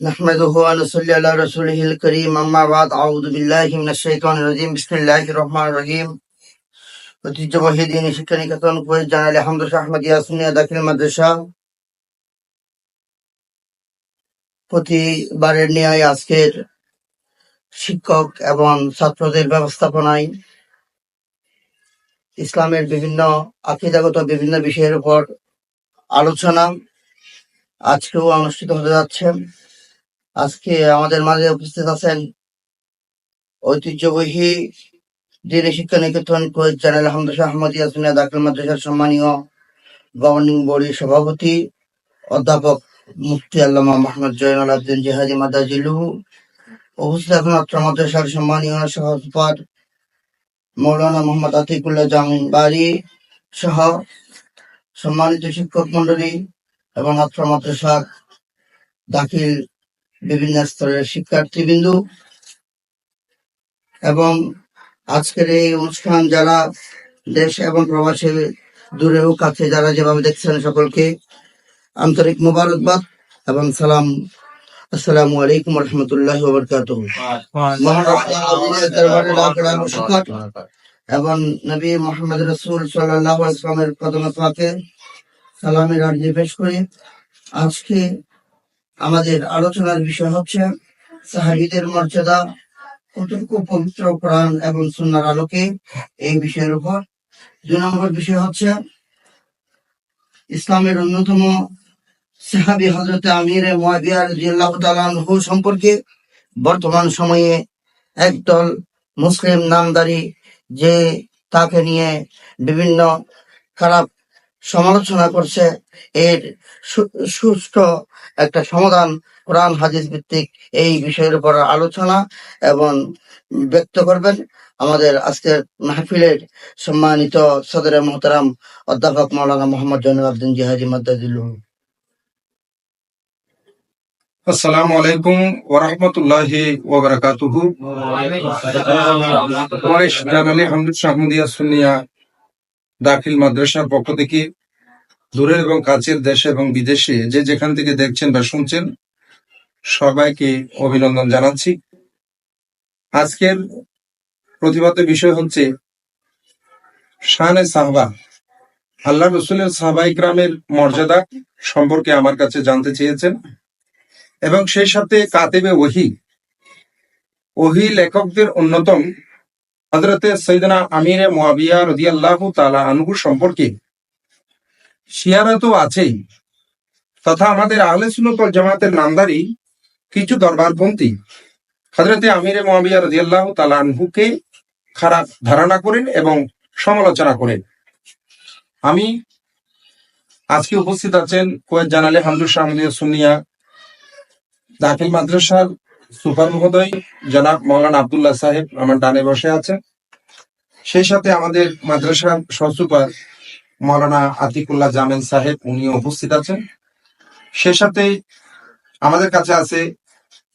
نحمده ونصلي على رسوله الكريم أما بعد أعوذ بالله من الشيطان الرجيم بسم الله الرحمن الرحيم ঐতিহ্যবাহী দিন শিক্ষা নিকেতন কুয়েত জানালে আহমদুল আহমদ ইয়াসমিয়া দাখিল মাদ্রাসা প্রতিবারের ন্যায় আজকের শিক্ষক এবং ছাত্রদের ব্যবস্থাপনায় ইসলামের বিভিন্ন আকিদাগত বিভিন্ন বিষয়ের উপর আলোচনা আজকেও অনুষ্ঠিত হতে যাচ্ছে আজকে আমাদের মাঝে উপস্থিত আছেন ঐতিহ্যবাহী দিনী শিক্ষা নিকেতন কুয়েত চ্যানেল আহমদ আহমদ ইয়াসমিয়া দাখিল মাদ্রাসার সম্মানীয় গভর্নিং বডির সভাপতি অধ্যাপক মুফতি আল্লামা মোহাম্মদ জয়নুল আবদিন জিহাদি মাদাজিলু উপস্থিত আছেন অত্র মাদ্রাসার সম্মানীয় সহসপার মৌলানা মোহাম্মদ আতিকুল্লাহ জামিন বাড়ি সহ সম্মানিত শিক্ষক মন্ডলী এবং অত্র মাদ্রাসার দাখিল বিভিন্ন স্তরের শিক্ষার্থীবৃন্দু এবং আজকের এই অনুষ্ঠান যারা দেশ এবং প্রবাসে দূরে ও কাছে যারা যেভাবে দেখছেন সকলকে, আন্তরিক মোবারকবাদ এবং সালাম। আসসালামু আলাইকুম রহমতুল্লাহ এবং নবী মোহাম্মদ রসুল সাল্লাহ ইসলামের কদমে পাকে সালামের আর্জি পেশ করি আজকে আমাদের আলোচনার বিষয় হচ্ছে সাহাবিদের মর্যাদা, কতটুকু পবিত্র কোরআন এবং সুন্নার আলোকে এই বিষয়ের উপর। দুই নম্বর বিষয় হচ্ছে, ইসলামের অন্যতম সাহাবি হজরত আমির আনহু সম্পর্কে বর্তমান সময়ে একদল মুসলিম নামদারি যে তাকে নিয়ে বিভিন্ন খারাপ সমালোচনা করছে। এর সু- সুষ্ঠু একটা সমাধান কোরআন হাদিস ভিত্তিক এই বিষয়ের উপর আলোচনা এবং ব্যক্ত করবেন। আমাদের আজকের মাহফিলের সম্মানিত সদরে মোহতারাম অধ্যাপক মৌলানা মোহাম্মদ জৈনুল আবদিন জিহাদি মাদ্দাজিল্লুহ আসসালামু আলাইকুম ওরহমতুল্লাহি ওবরাকাতুহু ওয়াইশ জানালে হামদুল শাহমুদিয়া সুন্নিয়া দাখিল মাদ্রাসার পক্ষ থেকে দূরের এবং কাছের দেশে এবং বিদেশে যে যেখান থেকে দেখছেন বা শুনছেন, সবাইকে অভিনন্দন জানাচ্ছি। আজকের প্রতিবাদ বিষয় হচ্ছে শানে সাহবা। আল্লাহ রসুলের সাহবাই গ্রামের মর্যাদা সম্পর্কে আমার কাছে জানতে চেয়েছেন এবং সেই সাথে কাতেবে ওহি। ওহি লেখকদের অন্যতম হজরতে সৈদনা আমিরে মুয়াবিয়া রদিয়াল্লাহু তালা আনহু সম্পর্কে শিয়ারা তো আছেই। তথা আমাদের আহলে সুন্নত জামাতের নামদারি কিছু দরবারপন্থী হজরতে আমিরে মুয়াবিয়া রদিয়াল্লাহু তালা আনহুকে খারাপ ধারণা করেন এবং সমালোচনা করেন। আমি আজকে উপস্থিত আছেন কোয়েত জানালে হামদুল শাহমুদিয়া সুনিয়া দাখিল মাদ্রাসার সুপার মহোদয় জনাব মৌলানা আবদুল্লাহ সাহেব আমার ডানে বসে আছেন। সেই সাথে আমাদের মাদ্রাসার সহসুপার মৌলানা আতিকুল্লাহ জামেন সাহেব উনিও উপস্থিত আছেন। সেই সাথে আমাদের কাছে আছে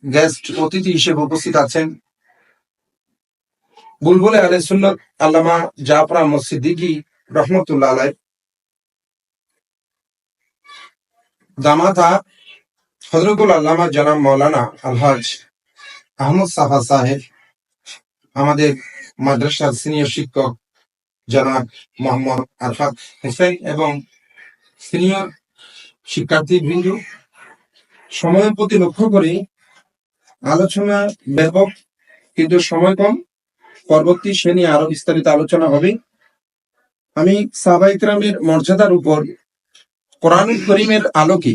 গেস্ট অতিথি হিসেবে উপস্থিত আছেন বুলবুলে আলে সুন্নত আল্লামা জাফরা মসজিদিকি রহমতুল্লাহ আলাই দামাতা হজরতুল আল্লামা জনাব মৌলানা আলহাজ আহমদ সাফা সাহেব, আমাদের মাদ্রাসার সিনিয়র শিক্ষক জনাব মোহাম্মদ আরফাত হুসেন এবং সিনিয়র শিক্ষার্থী বৃন্দ সময়ের প্রতি লক্ষ্য করে আলোচনা ব্যাপক, কিন্তু সময় কম। পরবর্তী শ্রেণি আরও বিস্তারিত আলোচনা হবে। আমি সাবাইকরামের মর্যাদার উপর কোরআন করিমের আলোকে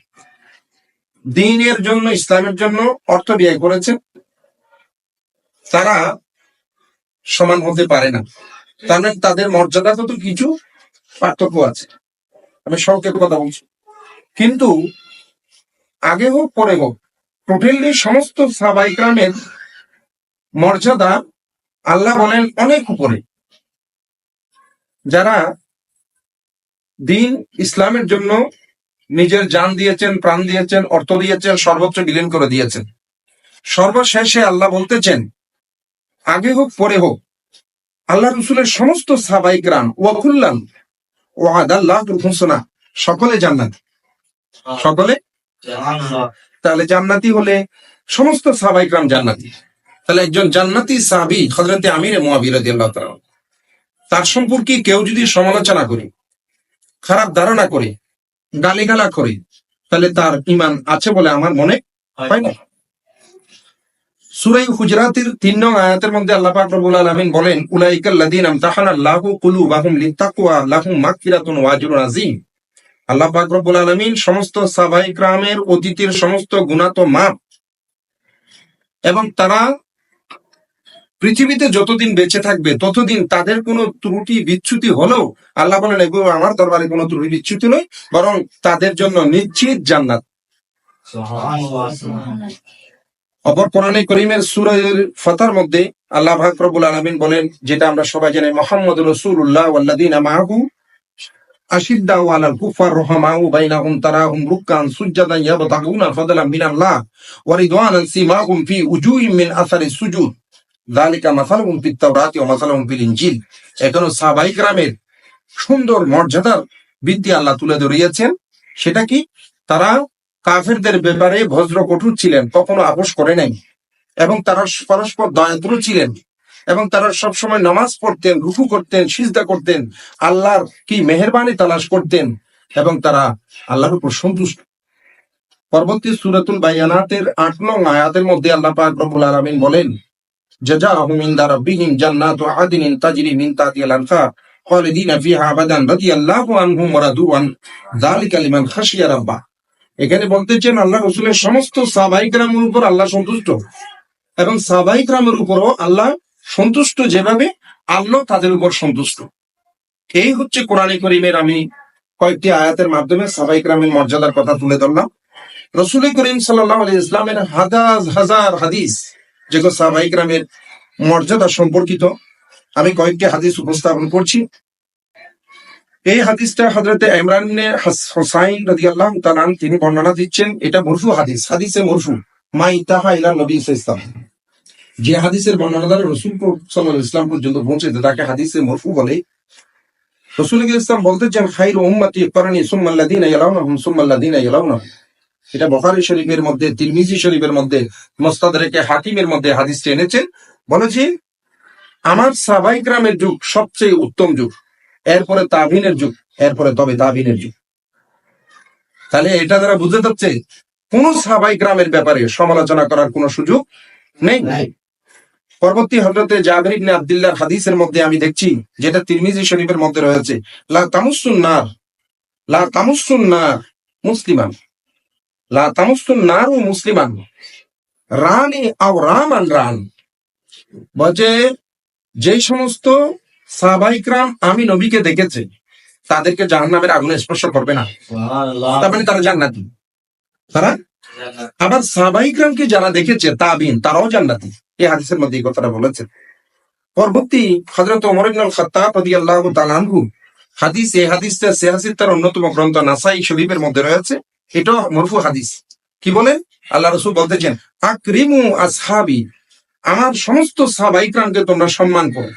দিনের জন্য, ইসলামের জন্য অর্থ ব্যয় করেছে তারা সমান হতে পারে না। তার মানে তাদের মর্যাদা তো কিছু পার্থক্য আছে। আমি সংক্ষেপ কথা বলছি। কিন্তু আগে হোক, পরে হোক টোটালি সমস্ত সাবাইক্রামের মর্যাদা আল্লাহ বলেন অনেক উপরে। যারা দিন ইসলামের জন্য নিজের জান দিয়েছেন প্রাণ দিয়েছেন অর্থ দিয়েছেন সর্বোচ্চ বিলীন করে দিয়েছেন। সর্বশেষে আল্লাহ বলতেছেন আগে হোক পরে হোক। আল্লাহ রসুলের সমস্ত সাবাইকরাম ওয়াকুল্লাম ও আদাল্লাহ হোসনা সকলে জান্নাত। সকলে? তাহলে জান্নাতি হলে সমস্ত সাহাবাইকরাম জান্নাতি। তাহলে একজন জান্নাতি সাহাবি হজরতে আমির মোয়াবির তার সম্পর্কে কেউ যদি সমালোচনা করে খারাপ ধারণা করে গালিগালা করে তাহলে তার ইমান আছে বলে আমার মনে হয় না। সুরাই হুজরাতের তিন নং আয়াতের মধ্যে আল্লাহ পাক রব্বুল আলামিন বলেন উলাইকাল লাযিনা আমতাহানাল্লাহু কুলুবাহুম লিতাকওয়া লাহুম মাগফিরাতুন ওয়া আজরুন আযীম। আল্লাহ পাক রব্বুল আলামিন সমস্ত সাহাবাই গ্রামের অতীতের সমস্ত গুনাহ তো মাপ এবং তারা পৃথিবীতে যতদিন বেঁচে থাকবে, ততদিন তাদের কোনো ত্রুটি বিচ্যুতি হলেও আল্লাহ বলেন, এগুলো আমার দরবারে কোনো ত্রুটি বিচ্যুতি নয়, বরং তাদের জন্য নিশ্চিত জান্নাত। অপর কোরআনে করিমের সুরের ফাতার মধ্যে আল্লাহ পাক আলমিন বলেন, যেটা আমরা সবাই জানি, মোহাম্মদ রাসূলুল্লাহ ওয়াল্লাযিনা মাআহু আশিদ্দাউ আলাল কুফার রহমাউ বাইনাহুম তারাহুম রুককান সুজ্জাদান ইয়াবতাগুনা ফাদলান মিনাল্লাহ ওয়া রিদওয়ানান সিমাহুম ফি উজুহিম মিন আসারি সুজুদ। দালিকা মাসাল উম্পিত তাওরাতি ও মাসাল উম্পিল ইঞ্জিল এখনও সাবাইক রামের সুন্দর মর্যাদার বৃদ্ধি আল্লাহ তুলে ধরিয়েছেন। সেটা কি? তারা কাফেরদের ব্যাপারে ভজ্র কঠোর ছিলেন, কখনো আপোষ করে নাই। এবং তারা পরস্পর দয়াদ্র ছিলেন। এবং তারা সবসময় নামাজ পড়তেন, রুকু করতেন, সিজদা করতেন, আল্লাহর কি মেহরবানি তালাশ করতেন। এবং তারা আল্লাহর উপর সন্তুষ্ট। পরবর্তী সুরাতুল বাইয়ানাতের আট নং আয়াতের মধ্যে আল্লাহ পাক রব্বুল আলামিন বলেন রাব্বিহিম জান্নাতু আদনিন তাজরি মিন তাহতিহাল আনহার খালিদিনা ফিহা আবাদান রাদিয়াল্লাহু আনহুম ওয়া রাদু আন যালিকা লিমান খাশিয়া রাব্বা এখানে বলতেছেন আল্লাহ রসুলের সমস্ত উপর আল্লাহ সন্তুষ্ট। এবং উপরও আল্লাহ সন্তুষ্ট যেভাবে, আল্লাহ তাদের উপর সন্তুষ্ট। এই হচ্ছে কোরআনে করিমের আমি কয়েকটি আয়াতের মাধ্যমে সাহাবাহিক রামের মর্যাদার কথা তুলে ধরলাম। রসুল করিম সাল্লাহ আলী ইসলামের হাজার হাজার হাদিস যেগুলো সাহাবাহিক রামের মর্যাদা সম্পর্কিত, আমি কয়েকটি হাদিস উপস্থাপন করছি। এই হাদিসটা হজরতে ইমরান হোসাইন রাদিয়াল্লাহু তাআলা আনহু, তিনি বর্ণনা দিচ্ছেন, এটা মরফু হাদিস। হাদিসে মরফু, মা ইতাহা ইলা নবী ইসলাম যে হাদিসের বর্ণনা দ্বারা রসুল আলাইহি ইসলাম পর্যন্ত পৌঁছেছে, তাকে হাদিসে মরফু বলে। রসুল ইসলাম বলতে চান, খাইর উম্মতি করনি সুম্মাল্লাযিনা ইয়ালাউনাহুম সুম্মাল্লাযিনা ইয়ালাউনাহুম। এটা বুখারী শরীফের মধ্যে তিরমিজি শরীফের মধ্যে মোস্তাদ রেখে হাকিমের মধ্যে হাদিসটি এনেছেন। বলেছে আমার সাবাই গ্রামের যুগ সবচেয়ে উত্তম যুগ। এরপরে তাবিনের যুগ এরপরে তবে তাবিনের যুগ। তাহলে এটা দ্বারা বুঝতে যাচ্ছে কোন সাবাই গ্রামের ব্যাপারে সমালোচনা করার কোনো সুযোগ নেই? পরবর্তী হজরতে জাবির ইবনে আব্দুল্লাহর হাদিসের মধ্যে আমি দেখছি যেটা তিরমিজি শরীফের মধ্যে রয়েছে লা তামুসুন নার লা তামুসুন নার মুসলিমান। নার ও মুসলিমান। রানি আও রামান রান। বলছে যে সমস্ত সাহাবাইকরাম আমি নবীকে দেখেছে তাদেরকে জাহান্নামের আগুনে স্পর্শ করবে না। তার মানে তারা জান্নাতি। তারা? আবার সাহাবাইকরামকে যারা দেখেছে তাবিন তারাও জান্নাতি। এই হাদিসের মধ্যে এই কথাটা বলেছেন পরবর্তী হযরত ওমর ইবনে আল খাত্তাব রাদিয়াল্লাহু তাআলা আনহু হাদিস এই হাদিসটা তার অন্যতম গ্রন্থ নাসাই শরীফের মধ্যে রয়েছে। এটা মরফু হাদিস। কি বলেন? আল্লাহ রাসূল বলতেছেন, আকরিমু আসহাবি আমার সমস্ত সাহাবাইকরামকে তোমরা সম্মান করো।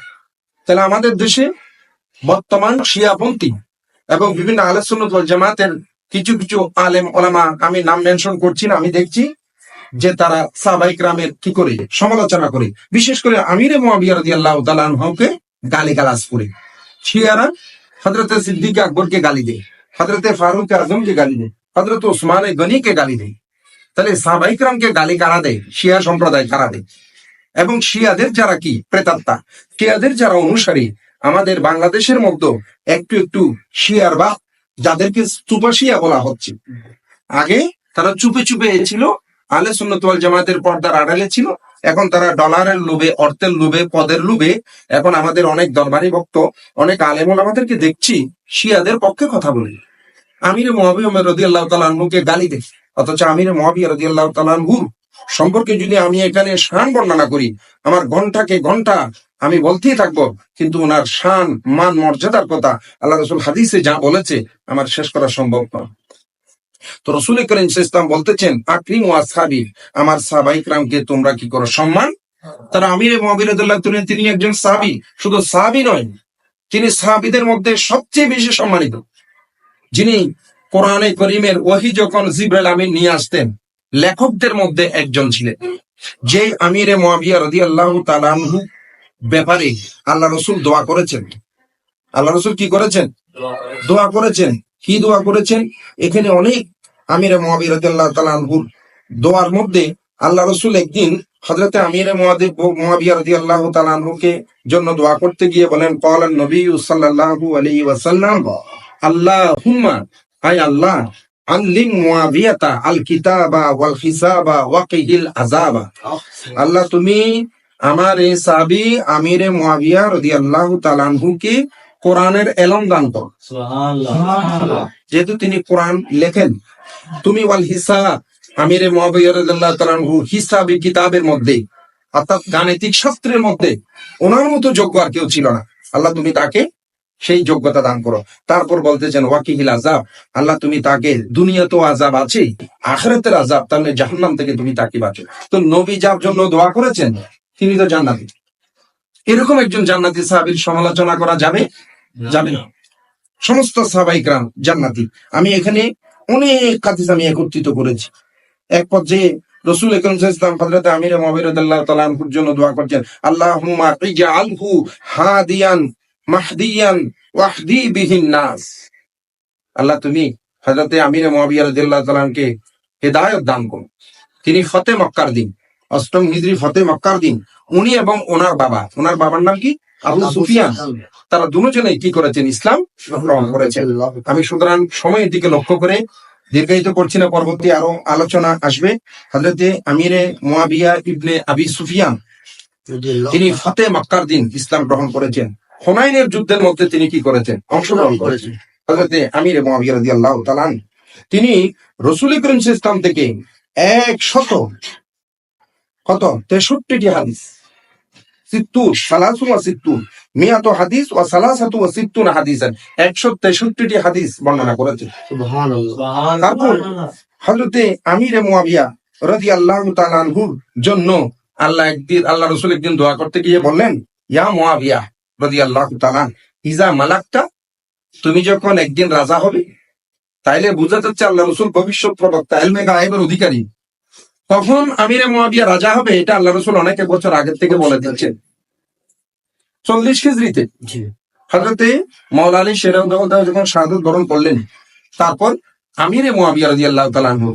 তাহলে আমাদের দেশে বর্তমান শিয়াপন্থী এবং বিভিন্ন আলোচনা জামাতের কিছু কিছু আলেম, ওলামা, আমি নাম মেনশন করছি না, আমি দেখছি যে তারা সাহাবাইক রামের কি করে, সমালোচনা করে। বিশেষ করে আমিরে মোয়াবিয়া রাদিয়াল্লাহু তাআলা আনহুকে গালি গালাজ করে। শিয়ারা হযরতে সিদ্দিক আকবরকে গালি দেয়, হযরতে ফারুক আজমকে গালি দেয়। হযরত ওসমানে গনিকে গালি দেয়। তাহলে সাহাবাইক রামকে গালি কারা দেয়? শিয়া সম্প্রদায় কারা দেয়? এবং শিয়াদের যারা কি? প্রেতাত্মা। শিয়াদের যারা অনুসারী, আমাদের বাংলাদেশের মধ্যে একটু একটু শিয়ার বা যাদেরকে চুপা শিয়া বলা হচ্ছে। আগে তারা চুপে চুপে ছিল আলে সুন্নতওয়াল জামাতের পর্দার আড়ালে ছিল, এখন তারা ডলারের লোভে, অর্থের লোভে, পদের লোভে, এখন আমাদের অনেক দরবারি ভক্ত, অনেক আলেমন আমাদেরকে দেখছি, শিয়াদের পক্ষে কথা বলে। আমির মহাবি রদি আল্লাহ তালা আনহুকে গালি দেয় অথচ আমির মহাবিয়া রাজি আল্লাহ তালানহুর সম্পর্কে যদি আমি এখানে শান বর্ণনা করি, আমার ঘন্টাকে ঘণ্টা আমি বলতেই থাকব, কিন্তু ওনার শান, মান, মর্যাদার কথা আল্লাহ রসুল হাদিসে যা বলেছে, আমার শেষ করা সম্ভব নয়। তো রসুল করিম ইসলাম বলতেছেন, আকরিম ও আসহাবি, আমার সাহাবাইকরামকে তোমরা কি করো সম্মান? তারা আমির মহাবিরদুল্লাহ তিনি একজন সাহাবি, শুধু সাহাবি নয়, তিনি সাহাবিদের মধ্যে সবচেয়ে বেশি সম্মানিত। যিনি কোরআনে করিমের ওহি যখন জিব্রাইল আমিন নিয়ে আসতেন লেখকদের মধ্যে একজন ছিলেন যে আমিরে মোয়াবিয়া রদি আল্লাহ তালানহু ব্যাপারে আল্লাহ রসুল দোয়া করেছেন। আল্লাহ রসুল কি করেছেন? দোয়া করেছেন। কি দোয়া করেছেন? এখানে অনেক আমিরে মোয়াবিয়া রদি আল্লাহ তালানহুর দোয়ার মধ্যে আল্লাহ রসুল একদিন হজরতে আমিরে মোয়াবিয়া রদি আল্লাহ তালানহুকে জন্য দোয়া করতে গিয়ে বলেন কলান নবী সাল্লাল্লাহু আলাইহি ওয়াসাল্লাম। আল্লাহ হুম্মা আল্লাহ আল্লিম মুয়াবিয়াতা আল কিতাবা ওয়াল হিসাবা ওয়াকিহিল আযাবা। আল্লাহ তুমি আমার এই সাবি আমিরে মুয়াবিয়া রাদিয়াল্লাহু তাআলা আনহুকে কোরআনের এলম দান করো। যেহেতু তিনি কোরআন লেখেন তুমি ওয়াল হিসাব আমিরে মুয়াবিয়া রাদিয়াল্লাহু তাআলা আনহু হিসাবি কিতাবের মধ্যে অর্থাৎ গাণিতিক শাস্ত্রের মধ্যে ওনার মতো যোগ্য আর কেউ ছিল না। আল্লাহ তুমি তাকে সেই যোগ্যতা দান করো। তারপর বলতেছেন ওয়াকিহিল আজাব আল্লাহ তুমি তাকে দুনিয়া তো আজাব আছে আখরাতের আজাব তাহলে জাহান্নাম থেকে তুমি তাকে বাঁচো। তো নবী যার জন্য দোয়া করেছেন তিনি তো জান্নাতি। এরকম একজন জান্নাতি সাহাবীর সমালোচনা করা যাবে? যাবে না। সমস্ত সাহাবাইকরাম জান্নাতি। আমি এখানে অনেক হাদিস আমি একত্রিত করেছি। এক পর্যায়ে রসুল একরম ইসলাম হযরত আমির মুহাবিরাল্লাহ তাআলা জন্য দোয়া করছেন আল্লাহুম্মা ইজআলহু হাদিয়ান মাহদিয়ান ওয়াহদি বিহিন নাস। আল্লাহ তুমি হযরতে আমির মুয়াবিয়া রাদিয়াল্লাহু তাআলাকে হেদায়েত দান করুন তিনি ফতে মক্কার দিন অষ্টম হিজরি ফতে মক্কার দিন। উনি এবং ওনার বাবা ওনার বাবার নাম কি? আবু সুফিয়ান। তারা দুজনে কি করেছেন? ইসলাম গ্রহণ করেছেন। আমি সুতরাং সময়ের দিকে লক্ষ্য করে দীর্ঘায়িত করছি না পরবর্তী আরও আলোচনা আসবে। হজরতে আমিরে মুয়াবিয়া ইবনে আবি সুফিয়ান তিনি ফতে মক্কার দিন ইসলাম গ্রহণ করেছেন। হোনাইনের যুদ্ধের মধ্যে তিনি কি করেছেন? অংশগ্রহণ করেছেন। আমিরে তাআলা আনহু, তিনি রসুল করিম ইসলাম থেকে এক শত কত? তেষট্টিটি হাদিস। সিত্তুর সালাসু ওয়া সিত্তুর মিয়াতো হাদিস ওয়া সালাসাতু ওয়া সিত্তুন হাদিসান। একশো তেষট্টিটি হাদিস বর্ণনা করেছেন। তারপর হজরতে আমিরে মুয়াবিয়া রাজি আল্লাহ তালানহুর জন্য আল্লাহ একদিন আল্লাহ রসুল একদিন দোয়া করতে গিয়ে বললেন ইয়া মুয়াবিয়া আল্লাহ তালান ইজা মালাকটা তুমি যখন একদিন রাজা হবে তাইলে বুঝা যাচ্ছে আল্লাহ রসুল ভবিষ্যৎ প্রবক্তা এলমে গায়েবের অধিকারী। তখন আমিরে মুয়াবিয়া রাজা হবে এটা আল্লাহ রসুল অনেক বছর আগের থেকে বলে দিচ্ছেন। চল্লিশ খিজরিতে হজরতে মৌলা আলী শেরাউদ্দৌলা যখন শাহাদত বরণ করলেন তারপর আমিরে মুয়াবিয়া রাদিয়াল্লাহু তাআলা আনহু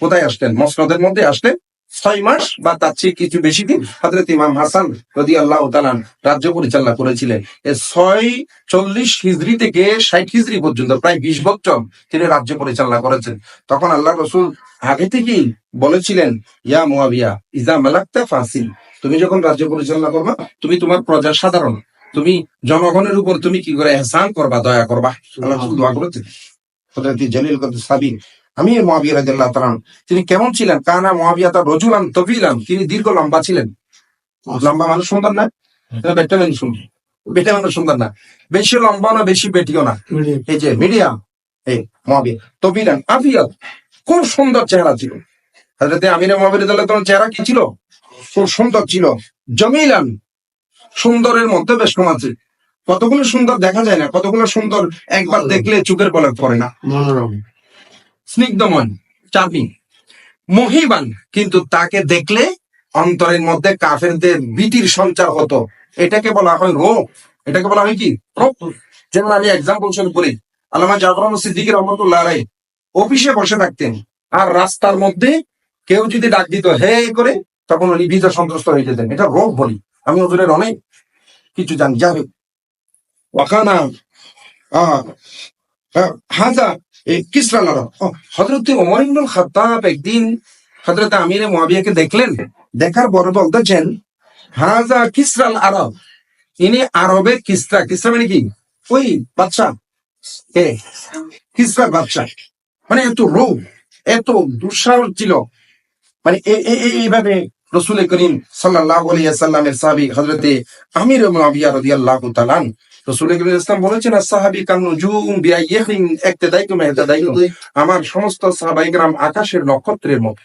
কোথায় আসতেন? মসনদের মধ্যে আসলেন ছয় মাস বা তার চেয়ে কিছু বেশি দিন হজরত ইমাম হাসান রাদিয়াল্লাহু তাআলা আনহু রাজ্য পরিচালনা করেছিলেন। এ ছয় চল্লিশ হিজরি থেকে ষাট হিজরি পর্যন্ত, প্রায় বিশ বছর তিনি রাজ্য পরিচালনা করেছেন। তখন আল্লাহ রসুল আগে থেকেই বলেছিলেন, ইয়া মুয়াবিয়া ইজা মালাক্তা ফাসিল, তুমি যখন রাজ্য পরিচালনা করবা, তুমি তোমার প্রজা সাধারণ, তুমি জনগণের উপর তুমি কি করে এহসান করবা, দয়া করবা? আল্লাহ দোয়া করেছেন। জালিল কদ সাবি আমি মুয়াবিয়া রাদিয়াল্লাহু তাআলা আনহু, তিনি কেমন ছিলেন? কানা মহাবিয়া তা রজুলান তফিলান তিনি দীর্ঘ লম্বা ছিলেন। লম্বা মানুষ সুন্দর না? বেটা মানুষ সুন্দর। বেটা মানুষ সুন্দর না। বেশি লম্বা না বেশি বেটিও না। এই যে মিডিয়াম এই মুয়াবিয়া তফিলান আফিয়াত খুব সুন্দর চেহারা ছিল। হযরত আমির মুয়াবিয়া রাদিয়াল্লাহু তাআলার চেহারা কি ছিল? খুব সুন্দর ছিল। জমিলান সুন্দরের মধ্যে বেশ কম আছে। কতগুলো সুন্দর দেখা যায় না কতগুলো সুন্দর একবার দেখলে চোখের বলে পড়ে না। মনোরম। স্নিগ্ধমন চার্মিং মহিবান কিন্তু তাকে দেখলে অন্তরের মধ্যে কাফেরদের বিটির সঞ্চার হতো। এটাকে বলা হয় রোগ এটাকে বলা হয় কি? যেমন আমি এক্সাম্পল শুরু করি আল্লামা জাফর সিদ্দিক রহমতুল্লাহ রায় অফিসে বসে থাকতেন আর রাস্তার মধ্যে কেউ যদি ডাক দিত হে করে তখন উনি ভীত সন্ত্রস্ত হয়ে যেতেন। এটা রোগ বলি। আমি ওদের অনেক কিছু জানি। আহ, আহ, হাজা, এই কিসরাল হজরত ওমর খাত্তাব একদিন হজরত দেখলেন, দেখার হাজা কিসরাল আরব, ইনি আরবের কিসরা কিসরা মানে কি? ওই বাদশা কে? কিসরার বাদশা মানে এত রোগ, এত দুঃসাহস ছিল মানে এ- এ- এ- এইভাবে রসুল করিম সাল্লাহ সাল্লামের সাহাবি হজরতে আমির মুআবিয়া রাদিয়াল্লাহু তাআলা রসুল বলেছেন সাহাবি কানু জুম বিআইয়িহিম ইক্তাদাইতুম ইহতাদাইতুম আমার সমস্ত সাহাবাইকরাম আকাশের নক্ষত্রের মতো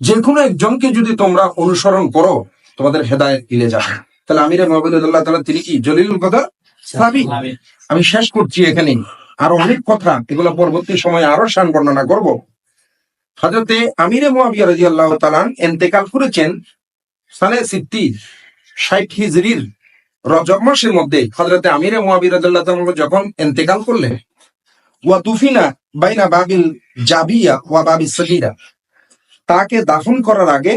যে কোনো একজনকে যদি তোমরা অনুসরণ করো, তোমাদের হেদায়েত মিলে যাবে। তাহলে আমির মহাবুল্লাহ তাআলা তিনি কি, জলিলুল কথা সাহাবি। আমি শেষ করছি এখানে আরও অনেক কথা, এগুলো পরবর্তী সময়ে আরও শান বর্ণনা করব। হাজরতে আমিরে মুয়াবিয়া রাদিয়াল্লাহু তাআলা ইন্তেকাল করেছেন সালে সিদ্দি ষাট হিজরির রজব মাসের মধ্যে হজরতে আমিরে তাআলা যখন ইন্তেকাল করলেন, ওয়া দুফিনা বাইনা বাবিল জাবিয়া ওয়া বাবিস সগীরা। তাকে দাফন করার আগে,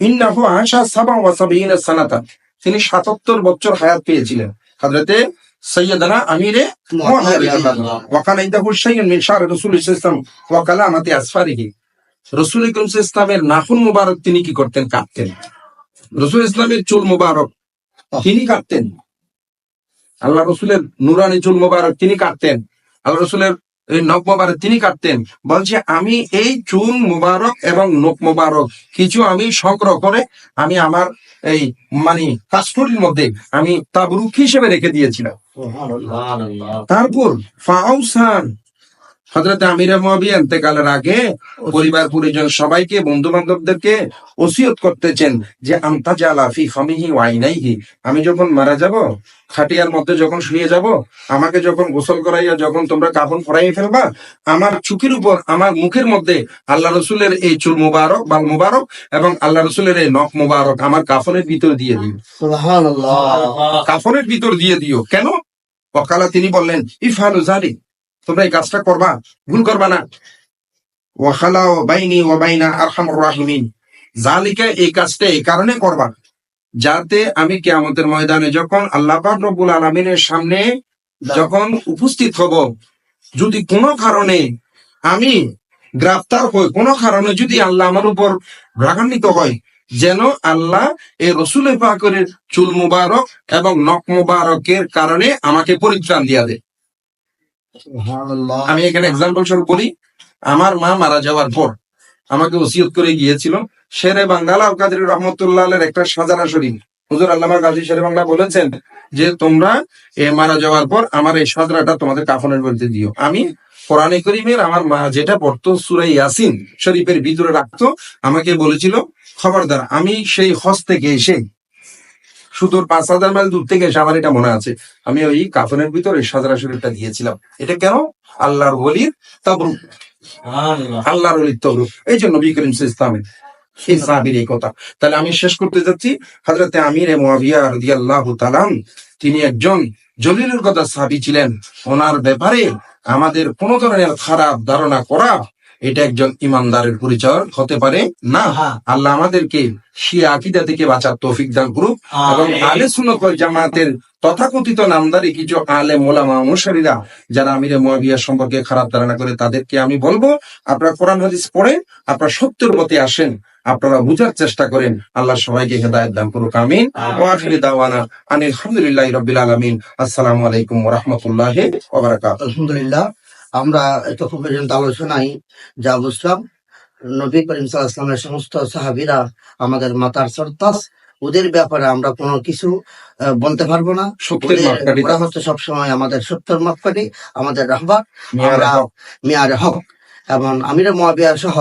ইন্নাহু আশা সাবা ওয়া সাবিনা সানাতান তিনি সাতাত্তর বছর হায়াত পেয়েছিলেন। হজরতে সৈয়দনা আমিরে ওয়াকান ইন্দাহু শাইউন মিন শার রাসূল ইসলাম ওয়া কালামাতি আসফারিহি। রাসূল ইসলামের নাখুন মুবারক তিনি কি করতেন? কাটতেন রাসূল ইসলামের চুল মুবারক। তিনি কাটতেন আল্লাহ রসুলের নুরানি চুল মুবারক তিনি কাটতেন আল্লাহ রসুলের এই নখ মুবারক তিনি কাটতেন বলছে আমি এই চুল মোবারক এবং নখ মুবারক কিছু আমি সংগ্রহ করে আমি আমার এই মানে কাস্টরির মধ্যে আমি তাবরুক হিসেবে রেখে দিয়েছিলাম। তারপর ফাউসান হজরত আমির মহাবি এতেকালের আগে পরিবার পরিজন সবাইকে বন্ধু বান্ধবদেরকে ওসিয়ত করতেছেন যে আন্তাজালা ফি ফামিহি ওয়াইনাইহি আমি যখন মারা যাব খাটিয়ার মধ্যে যখন শুয়ে যাব আমাকে যখন গোসল করাইয়া যখন তোমরা কাফন পরাইয়ে ফেলবা আমার চুকির উপর আমার মুখের মধ্যে আল্লাহ রসুলের এই চুল মুবারক বাল মুবারক এবং আল্লাহ রসুলের এই নখ মুবারক আমার কাফনের ভিতর দিয়ে দিও। কাফনের ভিতর দিয়ে দিও। কেন? অকালা তিনি বললেন ইফালু তোমরা এই কাজটা করবা, ভুল করবা না। ওয়াখালা ও বাইনি ও বাইনা আরহামুর রাহিমিন। জালিকা এই কাজটা এই কারণে করবা, যাতে আমি কিয়ামতের ময়দানে যখন আল্লাহ রব্বুল আলমিনের সামনে যখন উপস্থিত হব, যদি কোনো কারণে আমি গ্রেফতার হই, কোনো কারণে যদি আল্লাহ আমার উপর রাগান্বিত হয়, যেন আল্লাহ এই রসুল পাকের চুল মুবারক এবং নখ মুবারকের কারণে আমাকে পরিত্রাণ দিয়া দেয়। আমি এখানে এক্সাম্পল স্বরূপ বলি, আমার মা মারা যাওয়ার পর আমাকে ওসিয়ত করে গিয়েছিল শেরে বাংলা কাদের রহমতুল্লাহ একটা সাজানা শরীফ। হুজুর আল্লামা গাজী শেরে বাংলা বলেছেন যে, তোমরা এ মারা যাওয়ার পর আমার এই সাজরাটা তোমাদের কাফনের মধ্যে দিও। আমি কোরআনে করিমের আমার মা যেটা পড়তো সুরাই ইয়াসিন শরীফের ভিতরে রাখতো, আমাকে বলেছিল, খবরদার, আমি সেই হজ থেকে এসে সুদূর পাঁচ হাজার মাইল দূর থেকে এসে আমার এটা মনে আছে। আমি ওই কাফনের ভিতরে সাজরা শরীফটা দিয়েছিলাম। এটা কেন? আল্লাহর ওলির তবরুক। আল্লাহর ওলির তবরুক। এই জন্য নবী করিম ইসলামের এই সাহাবীর এই কথা। তাহলে আমি শেষ করতে যাচ্ছি। হজরতে আমির মুয়াবিয়া রাদিয়াল্লাহু তাআলা তিনি একজন জলিলের কথা সাহাবী ছিলেন। ওনার ব্যাপারে আমাদের কোন ধরনের খারাপ ধারণা করা এটা একজন ইমানদারের পরিচয় হতে পারে। না আল্লাহ আমাদেরকে শিয়া আকিদা থেকে বাঁচার তৌফিক দান করুক এবং আলে ওয়াল জামাতের তথাকথিত নামদারি কিছু আলে মোলামা অনুসারীরা যারা আমিরে মুয়াবিয়া সম্পর্কে খারাপ ধারণা করে তাদেরকে আমি বলব আপনারা কোরআন হাদিস পড়েন আপনারা সত্যের পথে আসেন আপনারা বুঝার চেষ্টা করেন আল্লাহ সবাইকে হেদায়েত দান করুক আমিন। আখিরি দাওয়ানা আনিল হামদুলিল্লাহি রাব্বিল আলামিন। আসসালামু আলাইকুম রাহমাতুল্লাহি আলহামদুলিল্লাহ। আমরা এতক্ষণ পর্যন্ত আলোচনায় যা বুঝলাম নবী করিম সাল্লাল্লাহু সমস্ত সাহাবিরা আমাদের মাতার সরতাস ওদের ব্যাপারে আমরা কোনো কিছু বলতে পারব না। ওরা হচ্ছে সবসময় আমাদের সত্যের মাপকাঠি আমাদের রাহবার আমরা। মিয়ার হক। এবং আমিরা মহাবিয়ার সহ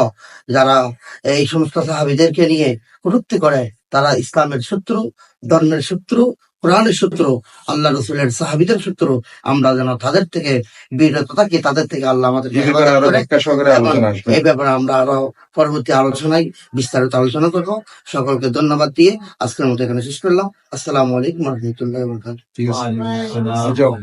যারা এই সমস্ত সাহাবিদেরকে নিয়ে কটূক্তি করে তারা ইসলামের শত্রু ধর্মের শত্রু কোরআনের সূত্র আল্লাহ রসুলের সাহাবিদের সূত্র আমরা যেন তাদের থেকে বিরত থাকি তাদের থেকে আল্লাহ আমাদের এই ব্যাপারে আরও ব্যাখ্যা সহকারে আলোচনা আসবে। এই ব্যাপারে আমরা আরও পরবর্তী আলোচনায় বিস্তারিত আলোচনা করব। সকলকে ধন্যবাদ দিয়ে আজকের মতো এখানে শেষ করলাম। আসসালামু আলাইকুম রহমতুল্লাহ ঠিক আছে। যাও।